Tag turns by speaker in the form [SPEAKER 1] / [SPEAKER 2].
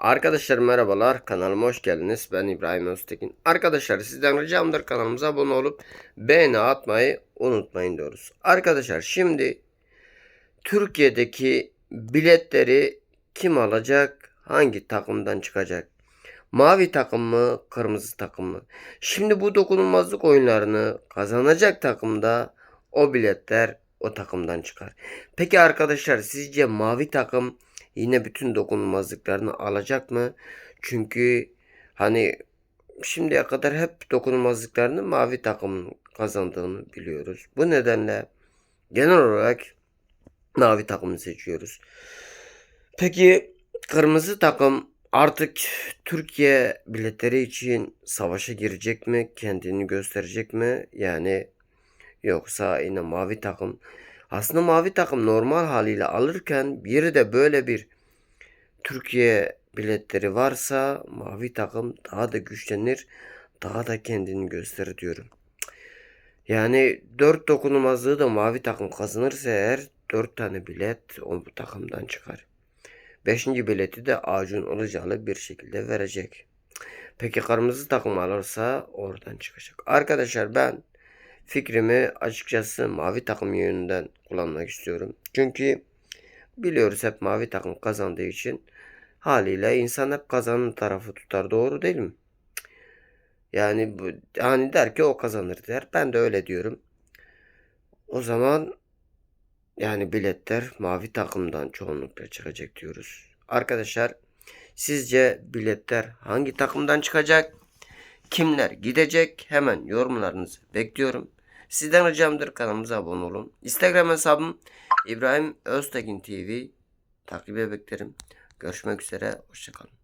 [SPEAKER 1] Arkadaşlar merhabalar kanalıma hoş geldiniz. Ben İbrahim Öztekin. Arkadaşlar sizden ricamdır kanalımıza abone olup beğeni atmayı unutmayın diyoruz. Arkadaşlar şimdi Türkiye'deki biletleri kim alacak hangi takımdan çıkacak? Mavi takım mı kırmızı takım mı? Şimdi bu dokunulmazlık oyunlarını kazanacak takımda o biletler o takımdan çıkar. Peki arkadaşlar sizce mavi takım yine bütün dokunulmazlıklarını alacak mı? Çünkü hani şimdiye kadar hep dokunulmazlıklarını mavi takım kazandığını biliyoruz. Bu nedenle genel olarak mavi takımı seçiyoruz. Peki kırmızı takım artık Türkiye biletleri için savaşa girecek mi? Kendini gösterecek mi? Yani yoksa yine mavi takım aslında mavi takım normal haliyle alırken biri de böyle bir Türkiye biletleri varsa mavi takım daha da güçlenir, daha da kendini gösterir diyorum. Yani 4 dokunulmazlığı da mavi takım kazanırsa eğer 4 tane bilet o bu takımdan çıkar. 5. bileti de Acun Ilıcalı bir şekilde verecek. Peki kırmızı takım alırsa oradan çıkacak. Arkadaşlar ben fikrimi açıkçası mavi takım yönünden kullanmak istiyorum. Çünkü biliyoruz hep mavi takım kazandığı için haliyle insan hep kazanan tarafı tutar. Doğru değil mi? Yani bu hani der ki o kazanır der. Ben de öyle diyorum. O zaman yani biletler mavi takımdan çoğunlukla çıkacak diyoruz. Arkadaşlar sizce biletler hangi takımdan çıkacak? Kimler gidecek? Hemen yorumlarınızı bekliyorum. Sizden ricamdır kanalımıza abone olun. Instagram hesabım İbrahim Öztekin TV. Takibe beklerim. Görüşmek üzere. Hoşçakalın.